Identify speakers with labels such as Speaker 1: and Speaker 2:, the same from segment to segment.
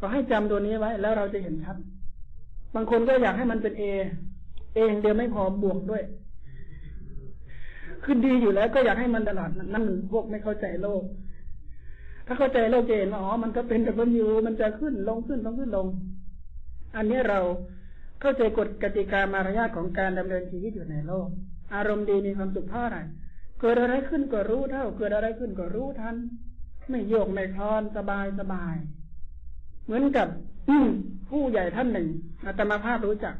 Speaker 1: ก็ให้จำตัวนี้ไว้ แล้วเราจะเห็นชัด บางคนก็อยากให้มันเป็นเอเองเดียวไม่พอบวกด้วย คือดีอยู่แล้วก็อยากให้มันตลอดนั่นมันพวกไม่เข้าใจโลก ถ้าเข้าใจโลกจะเห็นว่าอ๋อ มันก็เป็นแต่มันอยู่มันจะขึ้นลงขึ้นลงขึ้นลง อันนี้เราเข้าใจกฎกติกามารยาทของการดำเนินชีวิตอยู่ในโลก อารมณ์ดีมีความสุขเพราะอะไรเกิดอะไรขึ้นก็รู้เท่า เกิดอะไรขึ้นก็รู้ทัน ไม่โยกไม่คลอนสบายสบาย เหมือนกับผู้ใหญ่ท่านหนึ่งอาตมาภาพรู้จัก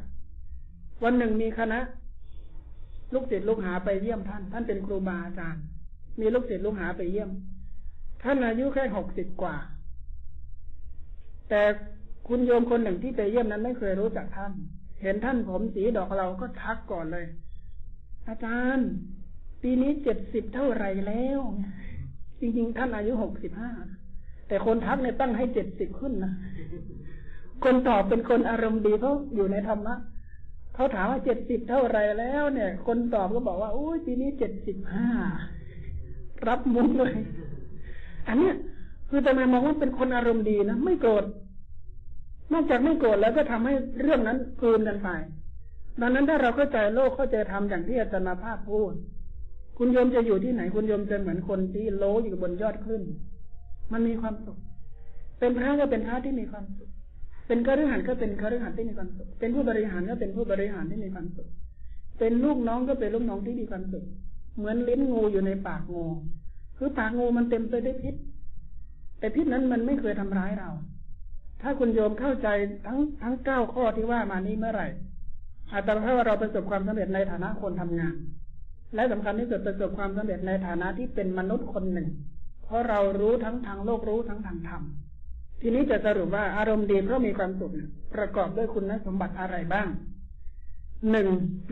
Speaker 1: วันหนึ่งมีคณะ ลูกศิษย์ลูกหาไปเยี่ยมท่าน ท่านเป็นครูบาอาจารย์ มีลูกศิษย์ลูกหาไปเยี่ยม ท่านอายุแค่หกสิบกว่า แต่คุณโยมคนหนึ่งที่ไปเยี่ยมนั้นไม่เคยรู้จักท่าน เห็นท่านผมสีดอกเราก็ทักก่อนเลย อาจารย์ ปีนี้เจ็ดสิบเท่าไรแล้ว จริงๆ ท่านอายุหกสิบห้า แต่คนทักเนี่ยตั้งให้เจ็ดสิบขึ้นนะคนตอบเป็นคนอารมณ์ดีเพราะอยู่ในธรรมะเขาถามว่าเจ็ดสิบเท่าไรแล้ว เนี่ย คนตอบก็บอกว่าโอ้ยปีนี้เจ็ดสิบห้ารับมุกเลยอันเนี้ยคือแต่มามองว่าเป็นคนอารมณ์ดีนะไม่โกรธนอกจากไม่โกรธแล้วก็ทำให้เรื่องนั้นกลืนกันไปดังนั้นถ้าเราเข้าใจโลกเข้าใจธรรมอย่างที่อาจารย์ภาพพูด คุณโยมจะอยู่ที่ไหนคุณโยมจะเหมือนคนที่โลอยู่บนยอดขึ้น มันมีความสุข เป็นพระก็เป็นพระที่มีความสุข เป็นคฤหัสถ์ก็เป็นคฤหัสถ์ที่มีความสุข เป็นผู้บริหารก็เป็นผู้บริหารที่มีความสุข เป็นลูกน้องก็เป็นลูกน้องที่มีความสุข เหมือนลิ้นงูอยู่ในปากงู คือปากงูมันเต็มไปด้วยพิษ แต่พิษนั้นมันไม่เคยทำร้ายเรา ถ้าคุณโยมเข้าใจทั้งทั้งเก้าข้อที่ว่ามานี้เมื่อไหร่อาจจะเพราะว่าเราประสบความสำเร็จในฐานะคนทำงาน และสำคัญที่สุดประสบความสำเร็จในฐานะที่เป็นมนุษย์คนหนึ่ง ราะเรารู้ทั้งทางโลกรู้ทั้งทางธรรม ทีนี้จะสรุปว่าอารมณ์ดีเพราะมีความสุขประกอบด้วยคุณสมบัติอะไรบ้าง หนึ่ง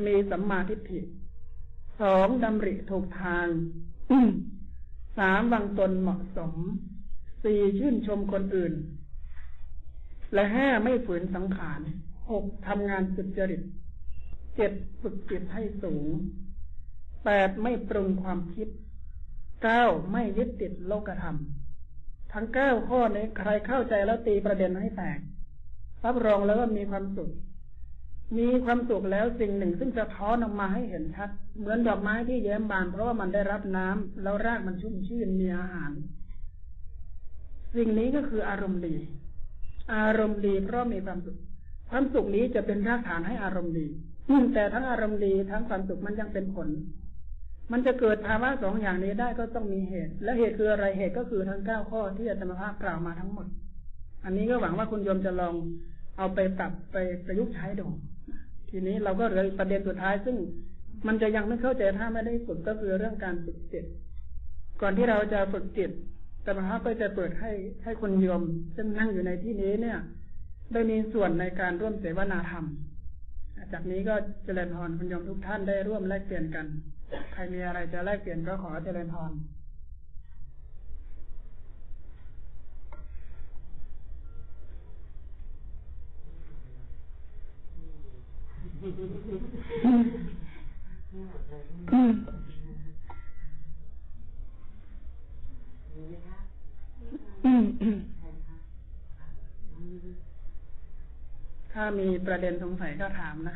Speaker 1: มีสัมมาทิฏฐิ สองดำริถูกทาง สามวางตนเหมาะสม สี่ชื่นชมคนอื่น และห้าไม่ฝืนสังขารหกทำงานสุจริตเจ็ดฝึกจิตให้สูงแปดไม่ปรุงความคิด เก้าไม่ยึดติดโลกธรรม ทั้งเก้าข้อนี้ใครเข้าใจแล้วตีประเด็นให้แตกรับรองแล้วว่ามีความสุข มีความสุขแล้วสิ่งหนึ่งซึ่งจะท้อนออกมาให้เห็นชัด เหมือนดอกไม้ที่แย้มบาน เพราะว่ามันได้รับน้ำแล้วรากมันชุ่มชื่นมีอาหาร สิ่งนี้ก็คืออารมณ์ดี อารมณ์ดีเพราะมีความสุข ความสุขนี้จะเป็นรากฐานให้อารมณ์ดีแต่ทั้งอารมณ์ดีทั้งความสุขมันยังเป็นผล มันจะเกิดภาวะสองอย่างนี้ได้ก็ต้องมีเหตุ และเหตุคืออะไรเหตุก็คือทั้งเก้าข้อที่อาจารย์ภาพกล่าวมาทั้งหมด อันนี้ก็หวังว่าคุณโยมจะลองเอาไปปรับไปประยุกต์ใช้ดูทีนี้เราก็เหลือประเด็นสุดท้ายซึ่งมันจะยังไม่เข้าใจถ้าไม่ได้ฝึกก็คือเรื่องการฝึกจิต ก่อนที่เราจะฝึกจิตแต่มหาก็จะเปิดให้ให้คนโยมซึ่งนั่งอยู่ในที่นี้เนี่ย ได้มีส่วนในการร่วมเสวนาธรรม จากนี้ก็เจริญพรคุณโยมทุกท่านได้ร่วมแลกเปลี่ยนกัน ใครมีอะไรจะแลกเปลี่ยนก็ขอเจริญพรถ้ามีประเด็นสงสัยก็ถามนะ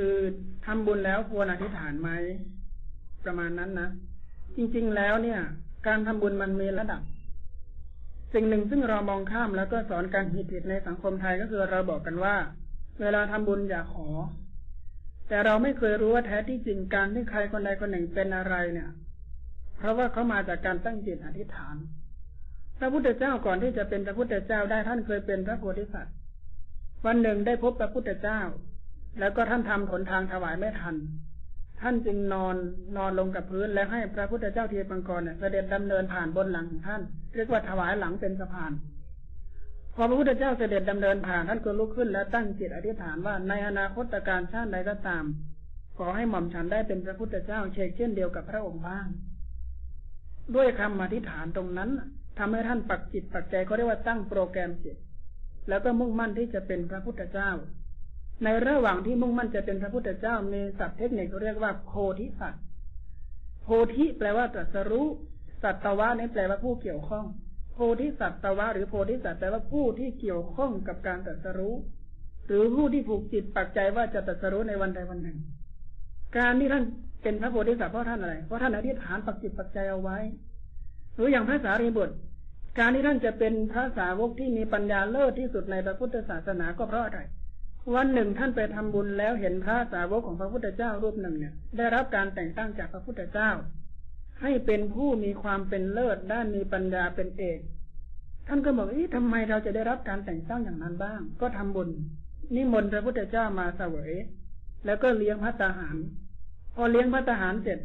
Speaker 1: คือ
Speaker 2: ทำบุญแล้วค
Speaker 1: วรอธิษฐานไหมประมาณนั้นนะจริง ๆ แล้วเนี่ย การทำบุญมันมีระดับ สิ่งหนึ่งซึ่งเรามองข้ามแล้วก็สอนการผิดผิดในสังคมไทยก็คือเราบอกกันว่า เวลาทำบุญอย่าขอ แต่เราไม่เคยรู้ว่าแท้ที่จริงการที่ใครคนใดคนหนึ่งเป็นอะไรเนี่ย เพราะว่าเขามาจากการตั้งจิตอธิษฐาน พระพุทธเจ้าก่อนที่จะเป็นพระพุทธเจ้าได้ท่านเคยเป็นพระโพธิสัตว์วันหนึ่งได้พบพระพุทธเจ้า แล้วก็ท่านทำผลทางถวายไม่ทัน ท่านจึงนอนนอนลงกับพื้นแล้วให้พระพุทธเจ้าเทียปังกรเนี่ยเสด็จดำเนินผ่านบนหลังของท่าน เรียกว่าถวายหลังเป็นสะพาน พอพระพุทธเจ้าเสด็จดำเนินผ่านท่านก็ลุกขึ้นแล้วตั้งจิตอธิษฐานว่าในอนาคตการชาติใดก็ตาม ขอให้หม่อมฉันได้เป็นพระพุทธเจ้าเชกเช่นเดียวกับพระองค์บ้าง ด้วยคำอธิษฐานตรงนั้นทำให้ท่านปักจิตปักใจเขาเรียกว่าตั้งโปรแกรมจิตแล้วก็มุ่งมั่นที่จะเป็นพระพุทธเจ้า ในระหว่างที่มุ่งมั่นจะเป็นพระพุทธเจ้ามีศัพท์เทคนิคเขาเรียกว่าโพธิสัตว์โพธิแปลว่าตรัสรู้สัตวะนี่แปลว่าผู้เกี่ยวข้อง โพธิสัตวะหรือโพธิสัตว์แปลว่าผู้ที่เกี่ยวข้องกับการตรัสรู้ หรือผู้ที่ผูกจิตปักใจว่าจะตรัสรู้ในวันใดวันหนึ่ง การที่ท่านเป็นพระโพธิสัตว์เพราะท่านอะไรเพราะท่านอธิษฐานปักจิตปักใจเอาไว้ หรืออย่างพระสารีบุตรการที่ท่านจะเป็นพระสาวกที่มีปัญญาเลิศที่สุดในพระพุทธศาสนาก็เพราะอะไร วันหนึ่งท่านไปทำบุญแล้วเห็นพระสาวกของพระพุทธเจ้ารูปหนึ่งเนี่ย ได้รับการแต่งตั้งจากพระพุทธเจ้า ให้เป็นผู้มีความเป็นเลิศด้านมีปัญญาเป็นเอกท่านก็บอกเอ๊ะทำไมเราจะได้รับการแต่งตั้งอย่างนั้นบ้าง ก็ทำบุญนิมนต์พระพุทธเจ้ามาเสวย แล้วก็เลี้ยงพระตาหาร พอเลี้ยงพระตาหารเสร็จ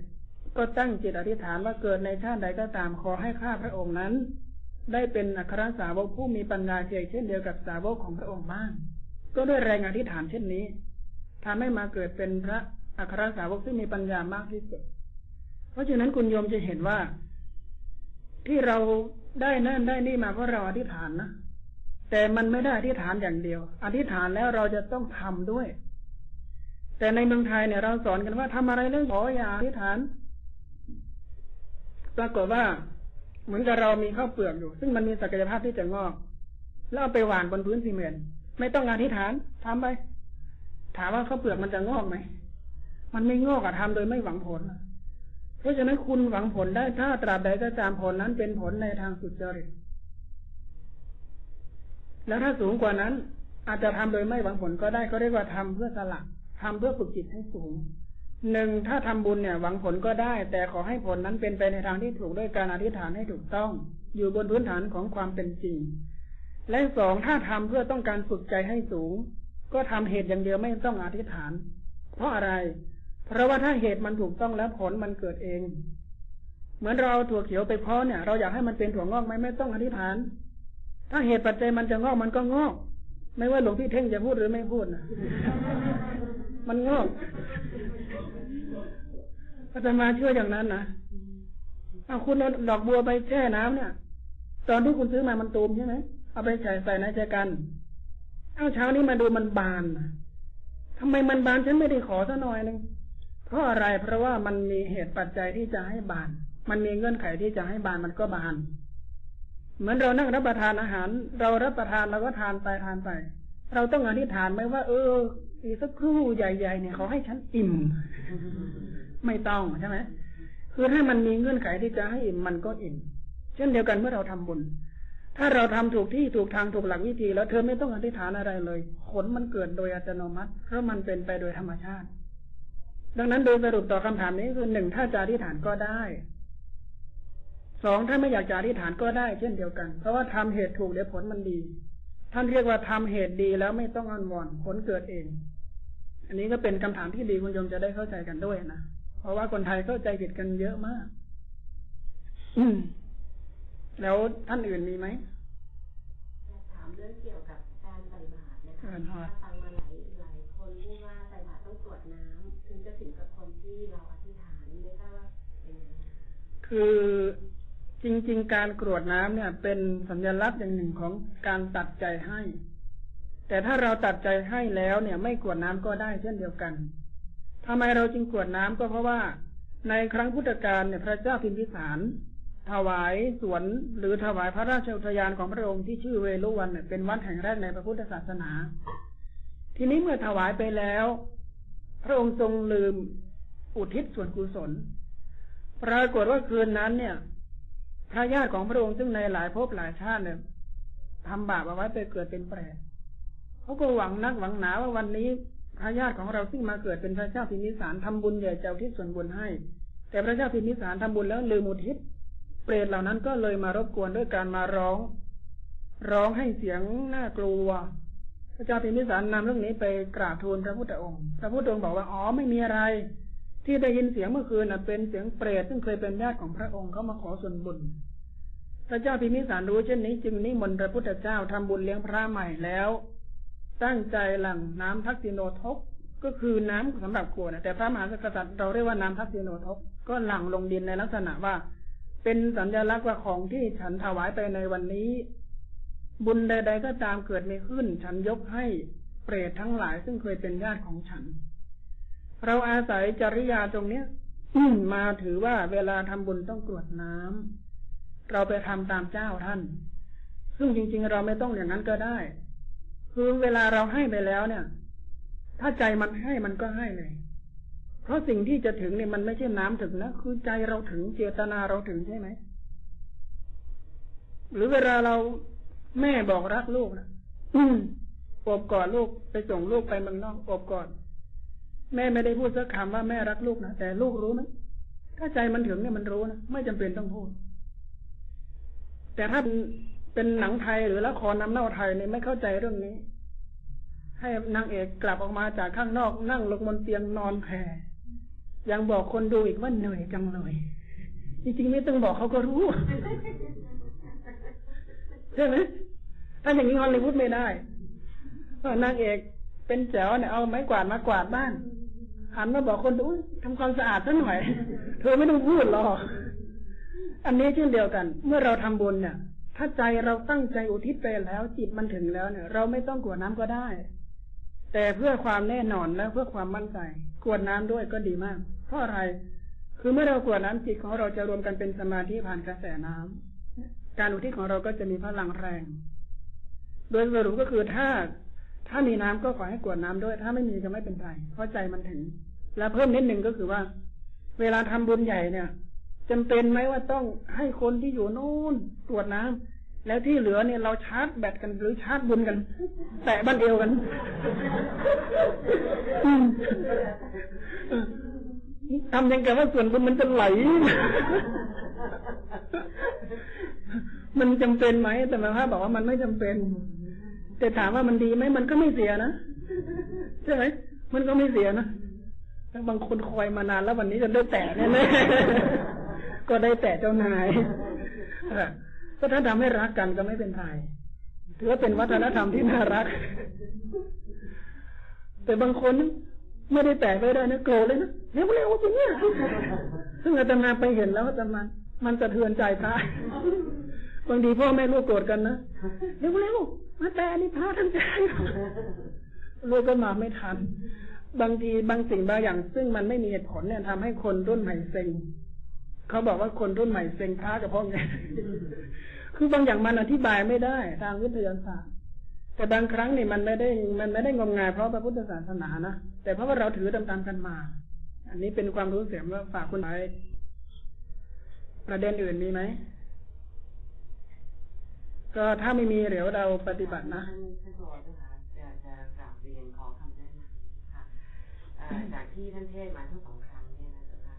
Speaker 1: ก็ตั้งจิตอธิษฐานว่าเกิดในชาติใดก็ตามขอให้ข้าพระองค์นั้น ได้เป็นอัครสาวกผู้มีปัญญาเช่นเดียวกับสาวกของพระองค์บ้าง ก็ด้วยแรงอธิษฐานเช่นนี้ทำให้มาเกิดเป็นพระอัครสาวกซึ่มีปัญญามากที่สุด เพราะฉะนั้นคุณโยมจะเห็นว่า ที่เราได้นั่นได้นี่มาเพราะเราอธิษฐานนะแต่มันไม่ได้อธิษฐานอย่างเดียว อธิษฐานแล้วเราจะต้องทำด้วย แต่ในเมืองไทยเนี่ยเราสอนกันว่าทำอะไรแล้วขออย่าอธิษฐาน ปรากฏว่า เหมือนกับเรามีข้าวเปลือกอยู่ ซึ่งมันมีศักยภาพที่จะงอก แล้วเอาไปหว่านบนพื้นซีเมนต์ ไม่ต้องอธิษฐานทำไป ถามว่าข้าวเปลือกมันจะงอกไหมมันไม่งอกอะทำโดยไม่หวังผล เพราะฉะนั้นคุณหวังผลได้ถ้าตราบใดก็ตามผลนั้นเป็นผลในทางสุจริตแล้วถ้าสูงกว่านั้น อาจจะทำโดยไม่หวังผลก็ได้ก็เรียกว่าทำเพื่อสละทำเพื่อฝึกจิตให้สูงหนึ่งถ้าทำบุญเนี่ย หวังผลก็ได้ แต่ขอให้ผลนั้นเป็นไปในทางที่ถูกด้วยการอธิษฐานให้ถูกต้อง อยู่บนพื้นฐานของความเป็นจริง และสองถ้าทำเพื่อต้องการฝึกใจให้สูง ก็ทำเหตุอย่างเดียวไม่ต้องอธิษฐาน เพราะอะไร เพราะว่าถ้าเหตุมันถูกต้องแล้วผลมันเกิดเอง เหมือนเราถั่วเขียวไปเพาะเนี่ย เราอยากให้มันเป็นถั่วงอกไหมไม่ต้องอธิษฐาน ถ้าเหตุปัจจัยมันจะงอกมันก็งอก ไม่ว่าหลวงพี่เท่งจะพูดหรือไม่พูดนะมันงอกอาจารมาช่วยอย่างนั้นนะเอาคุณเอาดอกบัวไปแช่น้ำเนี่ย ตอนที่คุณซื้อมามันตูมใช่ไหม เอาไปใส่ใส่ในใจกัน เอาเช้านี้มาดูมันบานทำไมมันบานฉันไม่ได้ขอซะหน่อยนึงเพราะอะไรเพราะว่ามันมีเหตุปัจจัยที่จะให้บาน มันมีเงื่อนไขที่จะให้บานมันก็บาน เหมือนเรานั่งรับประทานอาหาร เรารับประทานเราก็ทานไปทานไป เราต้องอธิษฐานไหมว่า เอออีกสักครู่ใหญ่ๆเนี่ยเขาให้ฉันอิ่ม ไม่ต้องใช่ไหมคือถ้ามันมีเงื่อนไขที่จะให้อิ่มมันก็อิ่ม เช่นเดียวกันเมื่อเราทำบุญ ถ้าเราทำถูกที่ถูกทางถูกหลักวิธี แล้วเธอไม่ต้องอธิษฐานอะไรเลย ผลมันเกิดโดยอัตโนมัติ เพราะมันเป็นไปโดยธรรมชาติ ดังนั้นโดยสรุปต่อคำถามนี้คือหนึ่งถ้าจะอธิษฐานก็ได้สองถ้าไม่อยากจะอธิษฐานก็ได้เช่นเดียวกัน เพราะว่าทำเหตุถูกเดี๋ยวผลมันดี ท่านเรียกว่าทำเหตุดีแล้วไม่ต้องอ้อนวอนผลเกิดเอง อันนี้ก็เป็นคำถามที่ดีคุณโยมจะได้เข้าใจกันด้วยนะเพราะว่าคนไทยเข้าใจผิดกันเยอะมาก อืม แล้วท่านอื่นมีไหม
Speaker 2: ถามเรื่องเกี่ยวกับการใส่บาตรนะคะฟังมาหลายหลายคนพูดว่าใส่บาตรต้องตรวจน้ำถึงจะถึงกับคนที่เราอธิษฐานไม่ทราบว่าเป็นยังไง
Speaker 1: คือจริง ๆ การกรวดน้ำเนี่ย เป็นสัญลักษณ์อย่างหนึ่งของการตัดใจให้ แต่ถ้าเราตัดใจให้แล้วเนี่ย ไม่กรวดน้ำก็ได้เช่นเดียวกันทำไมเราจึงกรวดน้ำก็เพราะว่า ในครั้งพุทธกาลเนี่ยพระเจ้าพิมพิสาร ถวายสวนหรือถวายพระราชอุทยานของพระองค์ที่ชื่อเวลุวันเนี่ยเป็นวัดแห่งแรกในพระพุทธศาสนา ทีนี้เมื่อถวายไปแล้ว พระองค์ทรงลืมอุทิศส่วนกุศล ปรากฏว่าคืนนั้นเนี่ย พระญาติของพระองค์ซึ่งในหลายภพหลายชาติเนี่ยทำบาปเอาไว้ไปเกิดเป็นแปรเขาก็หวังนักหวังหนาว่าวันนี้ทายาทของเราซึ่งมาเกิดเป็นพระเจ้าพิมิสารทำบุญใหญ่เจ้าที่ส่วนบุญให้ แต่พระเจ้าพิมิสารทำบุญแล้วลืมอุทิศ เปรตเหล่านั้นก็เลยมารบกวนด้วยการมาร้อง ร้องให้เสียงน่ากลัว พระเจ้าพิมิสารนำเรื่องนี้ไปกราบทูลพระพุทธองค์ พระพุทธองค์บอกว่าอ๋อไม่มีอะไร ที่ได้ยินเสียงเมื่อคืนน่ะเป็นเสียงเปรตซึ่งเคยเป็นญาติของพระองค์เขามาขอส่วนบุญ พระเจ้าพิมพิสารรู้เช่นนี้ จึงนิมนต์พระพุทธเจ้าทำบุญเลี้ยงพระใหม่แล้ว ตั้งใจหลั่งน้ำทักษิโนทกก็คือน้ำสำหรับกวดนแต่พระมหากษัตริย์เราเรียกว่าน้ำทักษิโนทกก็หลั่งลงดินในลักษณะว่า เป็นสัญลักษณ์ว่าของที่ฉันถวายไปในวันนี้ บุญใด ๆ ก็ตามเกิดไมีขึ้น ฉันยกให้เปรตทั้งหลายซึ่งเคยเป็นญาติของฉัน เราอาศัยจริยาตรงเนี้ยมาถือว่าเวลาทำบุญต้องกรวดน้ำเราไปทำตามเจ้าท่าน ซึ่งจริง ๆ เราไม่ต้องอย่างนั้นก็ได้ คือเวลาเราให้ไปแล้วเนี่ย ถ้าใจมันให้มันก็ให้เลย ราะสิ่งที่จะถึงเนี่ยมันไม่ใช่น้ำถึงนะคือใจเราถึงเจตนาเราถึงใช่ไหมหรือเวลาเราแม่บอกรักลูกนะอบกอดลูกไปส่งลูกไปเมืองนอกอบกอดแม่ไม่ได้พูดสักคำว่าแม่รักลูกนะแต่ลูกรู้ไหมถ้าใจมันถึงเนี่ยมันรู้นะไม่จำเป็นต้องพูด แต่ถ้าเป็นหนังไทยหรือละครน้ำเน่าไทยเนี่ยไม่เข้าใจเรื่องนี้ ให้นางเอกกลับออกมาจากข้างนอกนั่งลงบนเตียงนอนแผ่ ยังบอกคนดูอีกว่าเหนื่อยจังเลยจริงๆไม่ต้องบอกเขาก็รู้ใช่ไหมถ้าอย่างนี้ฮอลลีวูดไม่ได้นางเอกเป็นแจ๋วเนี่ยเอาไม้กวาดมากวาดบ้านหันมาบอกคนดูอุ๊ยทำความสะอาดสักหน่อย เธอไม่ต้องพูดหรอกอันนี้เช่นเดียวกัน เมื่อเราทำบุญเนี่ย ถ้าใจเราตั้งใจอุทิศไปแล้ว จิตมันถึงแล้วเนี่ย เราไม่ต้องกวดน้ำก็ได้ แต่เพื่อความแน่นอนและเพื่อความมั่นใจ กวดน้ำด้วยก็ดีมาก เพราะอะไร คือเมื่อเรากวดน้ำจิตของเราจะรวมกันเป็นสมาธิผ่านกระแสน้ำการอุทิศของเราก็จะมีพลังแรง โดยสรุปก็คือถ้าถ้ามีน้ำก็ขอให้กวดน้ำด้วย ถ้าไม่มีก็ไม่เป็นไรเพราะใจมันถึง และเพิ่มนิดหนึ่งก็คือว่า เวลาทำบุญใหญ่เนี่ยจำเป็นไหมว่าต้องให้คนที่อยู่นู่นตรวจน้ำ แล้วที่เหลือเนี่ยเราชาร์จแบตกันหรือชาร์จบุญกัน แตะบันเอวกันทำยังไงว่าส่วนบุญมันจะไหล มันจำเป็นไหมแต่หมายควาบอกว่ามันไม่จำเป็น แต่ถามว่ามันดีไหมมันก็ไม่เสียนะใช่ไหมมันก็ไม่เสียนะบางคนคอยมานานแล้ววันนี้จะได้แตะแน่ๆก็ได้แตะเจ้านายเออ ก็ถ้าทำให้รักกันก็ไม่เป็นไรถือว่าเป็นวัฒนธรรมที่น่ารัก แต่บางคนไม่ได้แตะไม่ได้นะโกรธเลยนะเร็วเร็วๆสิเนี่ยซึ่งอาตมาไปเห็นแล้วอาตมามันสะเทือนใจพระบางทีพ่อแม่ลูกโกรธกันนะเร็วเร็วมาแต่นี่พระทั้งใจลูกก็มาไม่ทัน บางทีบางสิ่งบางอย่าง ซึ่งมันไม่มีเหตุผลเนี่ยทำให้คนรุ่นใหม่เซ็งเขาบอกว่าคนรุ่นใหม่เซ็งพระกับพ่อไง คือบางอย่างมันอธิบายไม่ได้ทางวิทยาศาสตร์ แต่บางครั้งเนี่ยมันไม่ได้มันไม่ได้งมงายเพราะพระพุทธศาสนานะแต่เพราะว่าเราถือตามๆกันมา อันนี้เป็นความรู้เสียมว่าฝากคุณไว้ประเด็นอื่นมีไหมก็ถ้าไม่มีเดี๋ยวเราปฏิบัตินะ
Speaker 3: ท่านท่านผอเจ้าค่ะจะจะกราบเรียนขอคำแนะนำค่ะจากที่ท่านเทศมาทั้งสองครั้งเนี่ยนะเจ้าค่ะ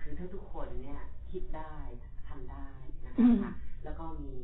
Speaker 3: คือถ้าทุกคนเนี่ยคิดได้ทำได้ แล้วก็มี